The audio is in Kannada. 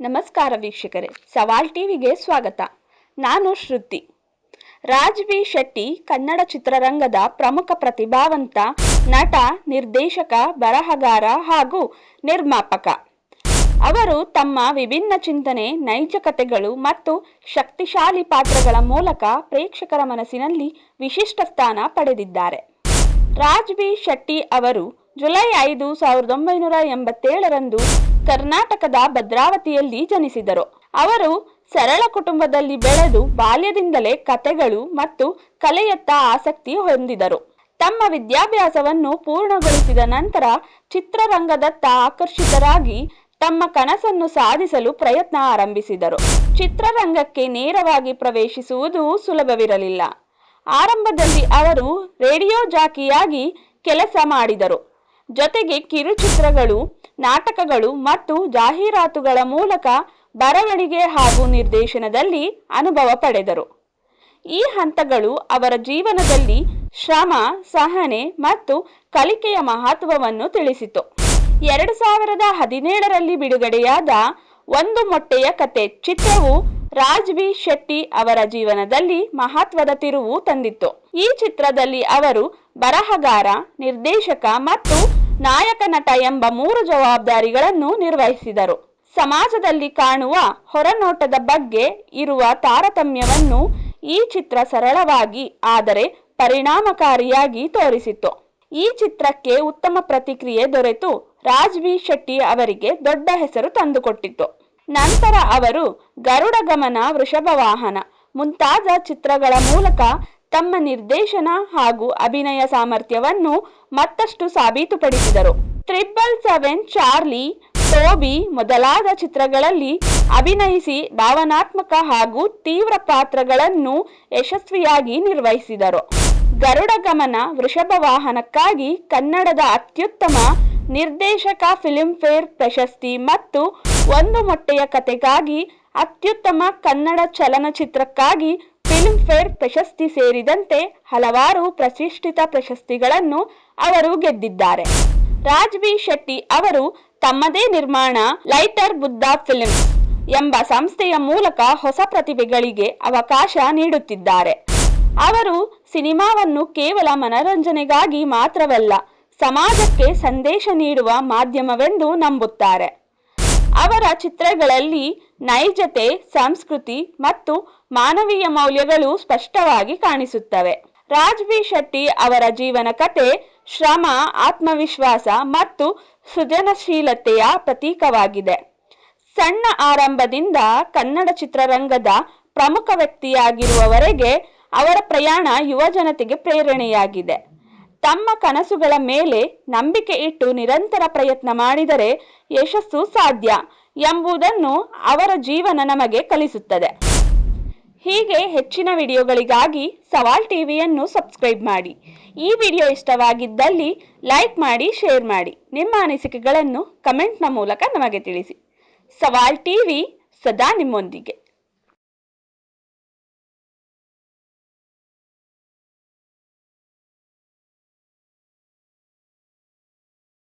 ನಮಸ್ಕಾರ ವೀಕ್ಷಕರೇ, ಸವಾಲ್ ಟಿವಿಗೆ ಸ್ವಾಗತ. ನಾನು ಶ್ರುತಿ. ರಾಜ್ ಬಿ ಶೆಟ್ಟಿ, ಕನ್ನಡ ಚಿತ್ರರಂಗದ ಪ್ರಮುಖ ಪ್ರತಿಭಾವಂತ ನಟ, ನಿರ್ದೇಶಕ, ಬರಹಗಾರ ಹಾಗೂ ನಿರ್ಮಾಪಕ. ಅವರು ತಮ್ಮ ವಿಭಿನ್ನ ಚಿಂತನೆ, ನೈಜ ಕಥೆಗಳು ಮತ್ತು ಶಕ್ತಿಶಾಲಿ ಪಾತ್ರಗಳ ಮೂಲಕ ಪ್ರೇಕ್ಷಕರ ಮನಸ್ಸಿನಲ್ಲಿ ವಿಶಿಷ್ಟ ಸ್ಥಾನ ಪಡೆದಿದ್ದಾರೆ. ರಾಜ್ ಬಿ ಶೆಟ್ಟಿ ಅವರು ಜುಲೈ ಐದು ಸಾವಿರದ ಒಂಬೈನೂರ ಎಂಬತ್ತೇಳರಂದು ಕರ್ನಾಟಕದ ಭದ್ರಾವತಿಯಲ್ಲಿ ಜನಿಸಿದರು. ಅವರು ಸರಳ ಕುಟುಂಬದಲ್ಲಿ ಬೆಳೆದು ಬಾಲ್ಯದಿಂದಲೇ ಕತೆಗಳು ಮತ್ತು ಕಲೆಯತ್ತ ಆಸಕ್ತಿ ಹೊಂದಿದರು. ತಮ್ಮ ವಿದ್ಯಾಭ್ಯಾಸವನ್ನು ಪೂರ್ಣಗೊಳಿಸಿದ ನಂತರ ಚಿತ್ರರಂಗದತ್ತ ಆಕರ್ಷಿತರಾಗಿ ತಮ್ಮ ಕನಸನ್ನು ಸಾಧಿಸಲು ಪ್ರಯತ್ನ ಆರಂಭಿಸಿದರು. ಚಿತ್ರರಂಗಕ್ಕೆ ನೇರವಾಗಿ ಪ್ರವೇಶಿಸುವುದು ಸುಲಭವಿರಲಿಲ್ಲ. ಆರಂಭದಲ್ಲಿ ಅವರು ರೇಡಿಯೋ ಜಾಕಿಯಾಗಿ ಕೆಲಸ ಮಾಡಿದರು. ಜೊತೆಗೆ ಕಿರುಚಿತ್ರಗಳು, ನಾಟಕಗಳು ಮತ್ತು ಜಾಹೀರಾತುಗಳ ಮೂಲಕ ಬರವಣಿಗೆ ಹಾಗೂ ನಿರ್ದೇಶನದಲ್ಲಿ ಅನುಭವ ಪಡೆದರು. ಈ ಹಂತಗಳು ಅವರ ಜೀವನದಲ್ಲಿ ಶ್ರಮ, ಸಹನೆ ಮತ್ತು ಕಲಿಕೆಯ ಮಹತ್ವವನ್ನು ತಿಳಿಸಿತು. ಎರಡು ಸಾವಿರದ ಹದಿನೇಳರಲ್ಲಿ ಬಿಡುಗಡೆಯಾದ ಒಂದು ಮೊಟ್ಟೆಯ ಕತೆ ಚಿತ್ರವು ರಾಜ್ ಬಿ ಶೆಟ್ಟಿ ಅವರ ಜೀವನದಲ್ಲಿ ಮಹತ್ವದ ತಿರುವು ತಂದಿತ್ತು. ಈ ಚಿತ್ರದಲ್ಲಿ ಅವರು ಬರಹಗಾರ, ನಿರ್ದೇಶಕ ಮತ್ತು ನಾಯಕ ನಟ ಎಂಬ ಮೂರು ಜವಾಬ್ದಾರಿಗಳನ್ನು ನಿರ್ವಹಿಸಿದರು. ಸಮಾಜದಲ್ಲಿ ಕಾಣುವ ಹೊರನೋಟದ ಬಗ್ಗೆ ಇರುವ ತಾರತಮ್ಯವನ್ನು ಈ ಚಿತ್ರ ಸರಳವಾಗಿ, ಆದರೆ ಪರಿಣಾಮಕಾರಿಯಾಗಿ ತೋರಿಸಿತು ಈ ಚಿತ್ರಕ್ಕೆ ಉತ್ತಮ ಪ್ರತಿಕ್ರಿಯೆ ದೊರೆತು ರಾಜ್ ವಿ ಶೆಟ್ಟಿ ಅವರಿಗೆ ದೊಡ್ಡ ಹೆಸರು ತಂದುಕೊಟ್ಟಿತು ನಂತರ ಅವರು ಗರುಡ ಗಮನ ವೃಷಭ ವಾಹನ ಮುಂತಾದ ಚಿತ್ರಗಳ ಮೂಲಕ ತಮ್ಮ ನಿರ್ದೇಶನ ಹಾಗೂ ಅಭಿನಯ ಸಾಮರ್ಥ್ಯವನ್ನು ಮತ್ತಷ್ಟು ಸಾಬೀತುಪಡಿಸಿದರು. ಟ್ರಿಬಲ್ ಸೆವೆನ್, ಚಾರ್ಲಿ, ಟೋಬಿ ಮೊದಲಾದ ಚಿತ್ರಗಳಲ್ಲಿ ಅಭಿನಯಿಸಿ ಭಾವನಾತ್ಮಕ ಹಾಗೂ ತೀವ್ರ ಪಾತ್ರಗಳನ್ನು ಯಶಸ್ವಿಯಾಗಿ ನಿರ್ವಹಿಸಿದರು. ಗರುಡ ಗಮನ ವೃಷಭ ವಾಹನಕ್ಕಾಗಿ ಕನ್ನಡದ ಅತ್ಯುತ್ತಮ ನಿರ್ದೇಶಕ, ಫಿಲ್ಮ್ಫೇರ್ ಪ್ರಶಸ್ತಿ ಮತ್ತು ಒಂದು ಮೊಟ್ಟೆಯ ಕತೆಗಾಗಿ ಅತ್ಯುತ್ತಮ ಕನ್ನಡ ಚಲನಚಿತ್ರಕ್ಕಾಗಿ ಫಿಲ್ಮ್ಫೇರ್ ಪ್ರಶಸ್ತಿ ಸೇರಿದಂತೆ ಹಲವಾರು ಪ್ರತಿಷ್ಠಿತ ಪ್ರಶಸ್ತಿಗಳನ್ನು ಅವರು ಗೆದ್ದಿದ್ದಾರೆ. ರಾಜ್ ಬಿ ಶೆಟ್ಟಿ ಅವರು ತಮ್ಮದೇ ನಿರ್ಮಾಣ ಲೈಟರ್ ಬುದ್ಧ ಫಿಲ್ಮ್ಸ್ ಎಂಬ ಸಂಸ್ಥೆಯ ಮೂಲಕ ಹೊಸ ಪ್ರತಿಭೆಗಳಿಗೆ ಅವಕಾಶ ನೀಡುತ್ತಿದ್ದಾರೆ. ಅವರು ಸಿನಿಮಾವನ್ನು ಕೇವಲ ಮನರಂಜನೆಗಾಗಿ ಮಾತ್ರವಲ್ಲ, ಸಮಾಜಕ್ಕೆ ಸಂದೇಶ ನೀಡುವ ಮಾಧ್ಯಮವೆಂದು ನಂಬುತ್ತಾರೆ. ಅವರ ಚಿತ್ರಗಳಲ್ಲಿ ನೈಜತೆ, ಸಂಸ್ಕೃತಿ ಮತ್ತು ಮಾನವೀಯ ಮೌಲ್ಯಗಳು ಸ್ಪಷ್ಟವಾಗಿ ಕಾಣಿಸುತ್ತವೆ. ರಾಜ್ ಬಿ ಶೆಟ್ಟಿ ಅವರ ಜೀವನ ಕತೆ ಶ್ರಮ, ಆತ್ಮವಿಶ್ವಾಸ ಮತ್ತು ಸೃಜನಶೀಲತೆಯ ಪ್ರತೀಕವಾಗಿದೆ. ಸಣ್ಣ ಆರಂಭದಿಂದ ಕನ್ನಡ ಚಿತ್ರರಂಗದ ಪ್ರಮುಖ ವ್ಯಕ್ತಿಯಾಗಿರುವವರೆಗೆ ಅವರ ಪ್ರಯಾಣ ಯುವ ಜನತೆಗೆ ಪ್ರೇರಣೆಯಾಗಿದೆ. ತಮ್ಮ ಕನಸುಗಳ ಮೇಲೆ ನಂಬಿಕೆ ಇಟ್ಟು ನಿರಂತರ ಪ್ರಯತ್ನ ಮಾಡಿದರೆ ಯಶಸ್ಸು ಸಾಧ್ಯ. ಎಂಬುದನ್ನು ಅವರ ಜೀವನ ನಮಗೆ ಕಲಿಸುತ್ತದೆ. ಹೀಗೆ ಹೆಚ್ಚಿನ ವಿಡಿಯೋಗಳಿಗಾಗಿ ಸವಾಲ್ ಟಿವಿಯನ್ನು ಸಬ್ಸ್ಕ್ರೈಬ್ ಮಾಡಿ. ಈ ವಿಡಿಯೋ ಇಷ್ಟವಾಗಿದ್ದಲ್ಲಿ ಲೈಕ್ ಮಾಡಿ, ಶೇರ್ ಮಾಡಿ. ನಿಮ್ಮ ಅನಿಸಿಕೆಗಳನ್ನು ಕಮೆಂಟ್ನ ಮೂಲಕ ನಮಗೆ ತಿಳಿಸಿ. ಸವಾಲ್ ಟಿವಿ ಸದಾ ನಿಮ್ಮೊಂದಿಗೆ.